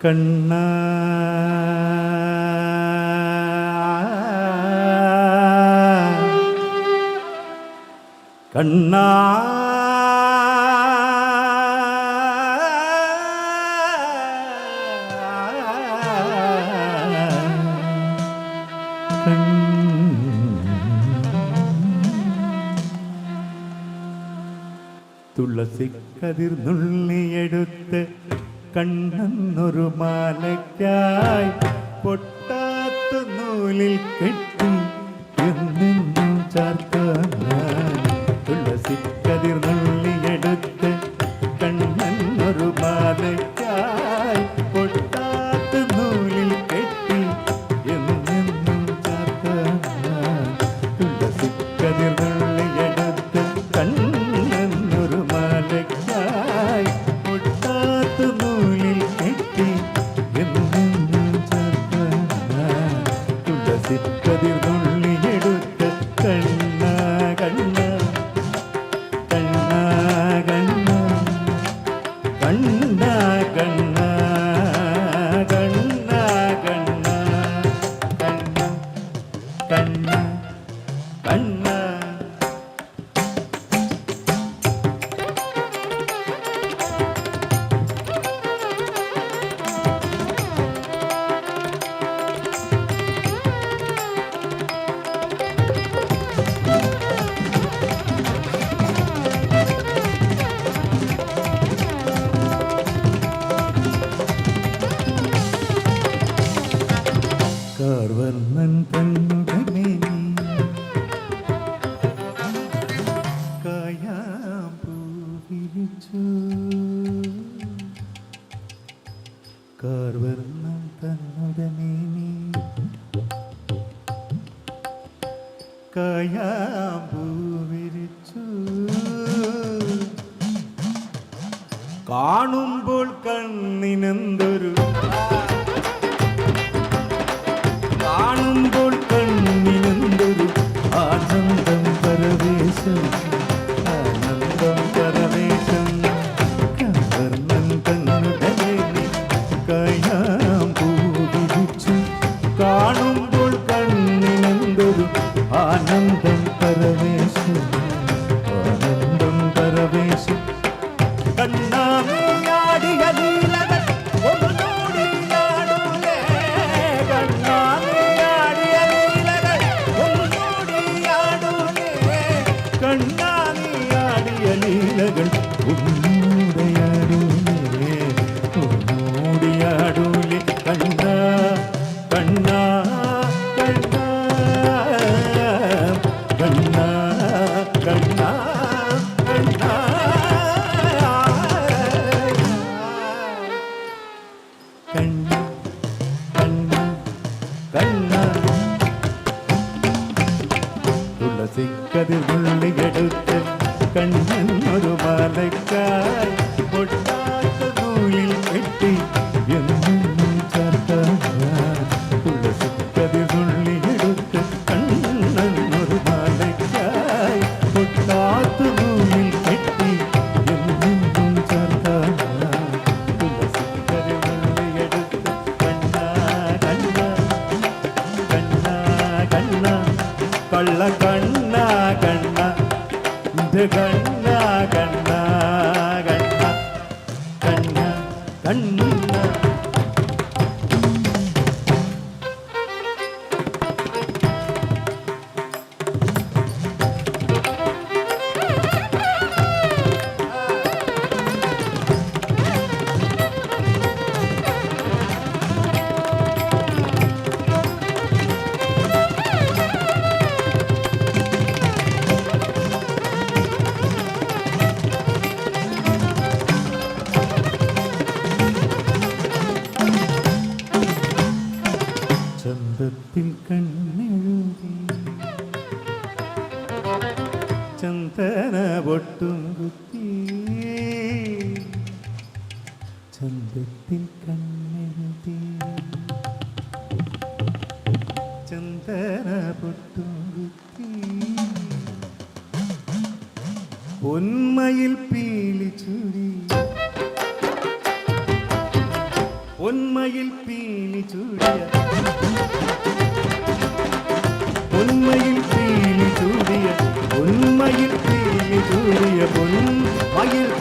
കണ്ണ. കണ്ണ. തുളസിക്കതിർ നുള്ളിയെടുത്ത് കണ്ണെന്നൊരു മാലയ്ക്കായി പൊട്ടാത്ത നൂലിൽ കെട്ടി എന്നെന്നും ചാർക്കാൻ തുളസിക്കതിർ കാർവർണം തന്നുടനേ നീ. കായാമ്പൂ വിരിച്ചു. കാണുമ്പോൾ കണ്ണിനെന്തൊരു Thank you. கண்ணா துளசி கதிர் முள்ளி எடுத்து கண்ணன் ஒரு மாலை ചന്ദന പൊട്ടും കുത്തി. ചന്ദത്തിൽ കണ്ണെഴുതി. ചന്ദന പൊട്ടും കുത്തി. പൊന്മയിൽ പീലി ചുഴി പൊന്മയിൽ പീലി ചുഴിയ தூரிய பொன் மயிர்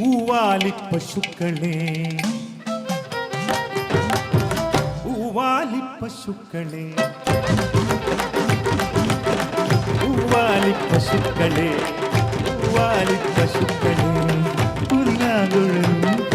ഉവാലി പശുക്കളെ. ഉവാലി പശുക്കളെ. ഉവാലി പൂവാലിപ്പശുക്കളെ ഉവാലി പൂവാലിപ്പശുക്കളെ പുല്ലാകുഴലും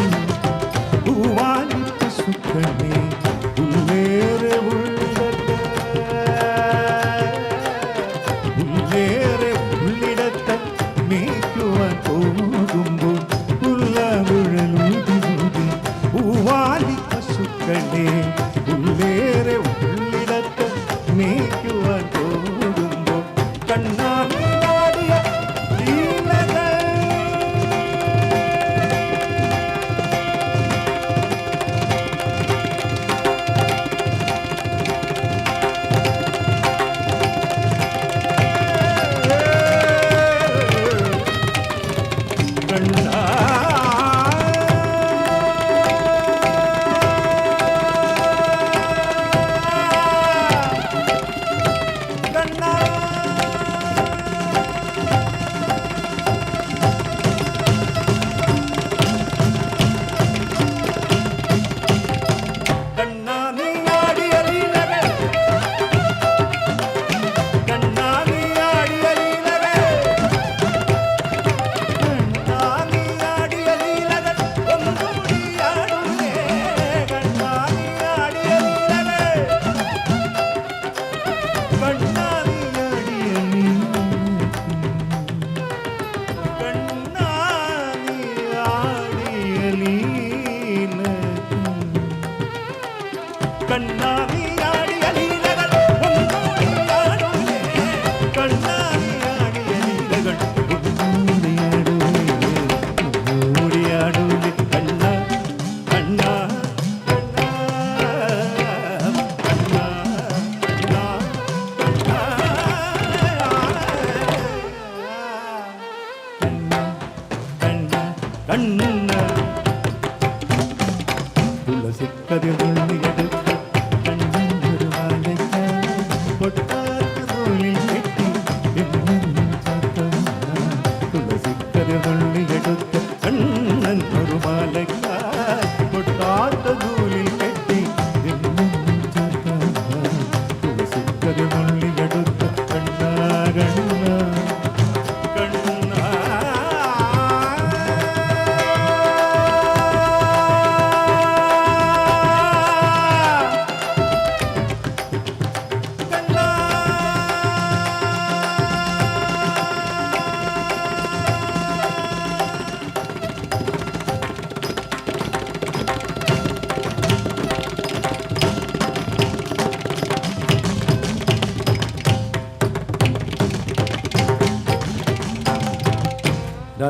துளசி கதிர் துள்ளியது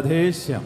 രാധേശ്യാം